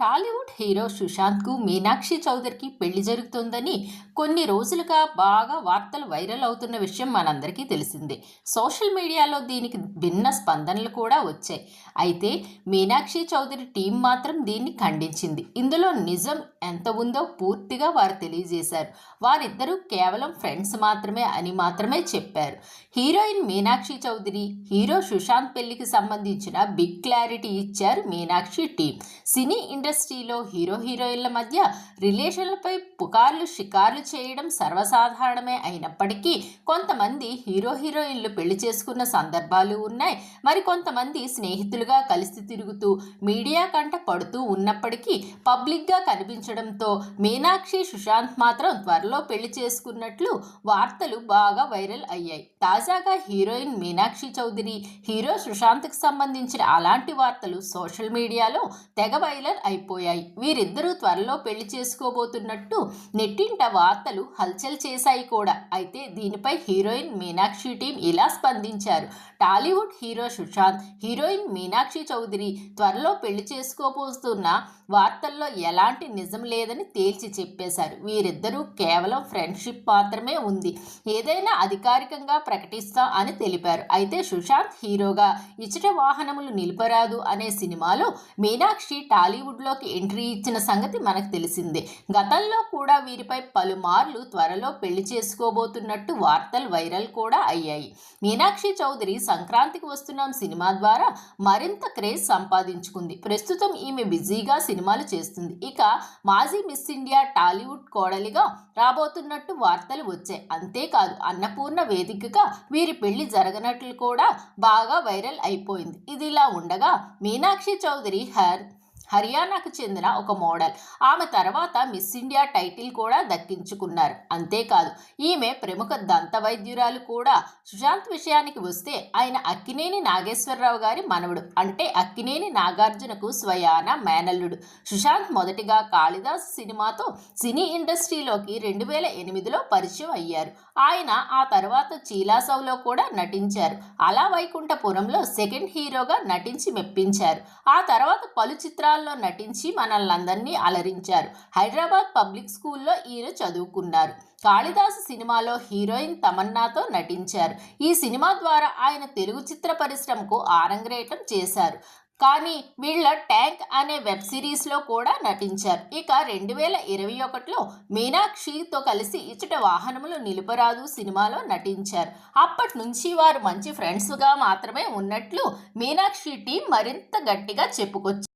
Tollywood hero సుశాంత్కు మీనాక్షి చౌదరికి పెళ్ళి జరుగుతోందని కొన్ని రోజులుగా బాగా వార్తలు వైరల్ అవుతున్న విషయం మనందరికీ తెలిసిందే. సోషల్ మీడియాలో దీనికి భిన్న స్పందనలు కూడా వచ్చాయి. అయితే మీనాక్షి చౌదరి టీం మాత్రం దీన్ని ఖండించింది. ఇందులో నిజం ఎంత ఉందో పూర్తిగా వారు తెలియజేశారు. వారిద్దరూ కేవలం ఫ్రెండ్స్ మాత్రమే అని మాత్రమే చెప్పారు. హీరోయిన్ మీనాక్షి చౌదరి హీరో సుశాంత్ పెళ్ళికి సంబంధించిన బిగ్ క్లారిటీ ఇచ్చారు మీనాక్షి టీం. సినీ ఇండస్ట్రీలో హీరో హీరోయిన్ల మధ్య రిలేషన్లపై పుకార్లు షికార్లు చేయడం సర్వసాధారణమే అయినప్పటికీ కొంతమంది హీరో హీరోయిన్లు పెళ్ళి చేసుకున్న సందర్భాలు ఉన్నాయి. మరి కొంతమంది స్నేహితులుగా కలిసి తిరుగుతూ మీడియా కంట పడుతూ ఉన్నప్పటికీ పబ్లిక్గా కనిపించడంతో మీనాక్షి సుశాంత్ మాత్రం త్వరలో పెళ్ళి చేసుకున్నట్లు వార్తలు బాగా వైరల్ అయ్యాయి. తాజాగా హీరోయిన్ మీనాక్షి చౌదరి హీరో సుశాంత్కి సంబంధించిన అలాంటి వార్తలు సోషల్ మీడియాలో తెగ వైరల్ అయ్యాయి. అయిపోయాయి. వీరిద్దరూ త్వరలో పెళ్ళి చేసుకోబోతున్నట్టు నెట్టింట వార్తలు హల్చల్ చేశాయి కూడా. అయితే దీనిపై హీరోయిన్ మీనాక్షి టీం ఇలా స్పందించారు. Tollywood hero Sushanth heroine Meenakshi Chaudhary త్వరలో పెళ్ళి చేసుకోబోతున్న వార్తల్లో ఎలాంటి నిజం లేదని తేల్చి చెప్పేశారు. వీరిద్దరూ కేవలం ఫ్రెండ్షిప్ మాత్రమే ఉంది. ఏదైనా అధికారికంగా ప్రకటిస్తాం అని తెలిపారు. అయితే సుశాంత్ హీరోగా ఇచ్చట వాహనములు నిలిపరాదు అనే సినిమాలో మీనాక్షి టాలీవుడ్లోకి ఎంట్రీ ఇచ్చిన సంగతి మనకు తెలిసిందే. గతంలో కూడా వీరిపై పలుమార్లు త్వరలో పెళ్ళి చేసుకోబోతున్నట్టు వార్తలు వైరల్ కూడా అయ్యాయి. మీనాక్షి చౌదరి సంక్రాంతికి వస్తున్నాం సినిమా ద్వారా మరింత క్రేజ్ సంపాదించుకుంది. ప్రస్తుతం ఈమె బిజీగా సినిమాలు చేస్తుంది. ఇక మాజీ మిస్ ఇండియా టాలీవుడ్ కోడలిగా రాబోతున్నట్టు వార్తలు వచ్చాయి. అంతేకాదు అన్నపూర్ణ వేదికగా వీరి పెళ్ళి జరగనట్లు కూడా బాగా వైరల్ అయిపోయింది. ఇది ఇలా ఉండగా మీనాక్షి చౌదరి హర్ హర్యానాకు చెందిన ఒక మోడల్. ఆమె తర్వాత మిస్ ఇండియా టైటిల్ కూడా దక్కించుకున్నారు. అంతేకాదు ఈమె ప్రముఖ దంత వైద్యురాలు కూడా. సుశాంత్ విషయానికి వస్తే ఆయన అక్కినేని నాగేశ్వరరావు గారి మనవడు. అంటే అక్కినేని నాగార్జునకు స్వయాన మేనల్లుడు. సుశాంత్ మొదటిగా కాళిదాస్ సినిమాతో సినీ ఇండస్ట్రీలోకి రెండు వేల ఎనిమిదిలో పరిచయం అయ్యారు. ఆయన ఆ తర్వాత చీలాసౌలో కూడా నటించారు. అలా వైకుంఠపురంలో సెకండ్ హీరోగా నటించి మెప్పించారు. ఆ తర్వాత పలు చిత్రాలు సినిమాల్లో నటించి మనల్ని అందరినీ అలరించారు. హైదరాబాద్ పబ్లిక్ స్కూల్లో ఈయన చదువుకున్నారు. కాళిదాసు సినిమాలో హీరోయిన్ తమన్నాతో నటించారు. ఈ సినిమా ద్వారా ఆయన తెలుగు చిత్ర పరిశ్రమకు ఆరంగేటం చేశారు. కానీ వీళ్ళ ట్యాంక్ అనే వెబ్ సిరీస్లో కూడా నటించారు. ఇక రెండు వేల ఇరవై ఒకటిలో మీనాక్షితో కలిసి ఇచ్చట వాహనములు నిలుపరాదు సినిమాలో నటించారు. అప్పటి నుంచి వారు మంచి ఫ్రెండ్స్గా మాత్రమే ఉన్నట్లు మీనాక్షి టీం మరింత గట్టిగా చెప్పుకొచ్చారు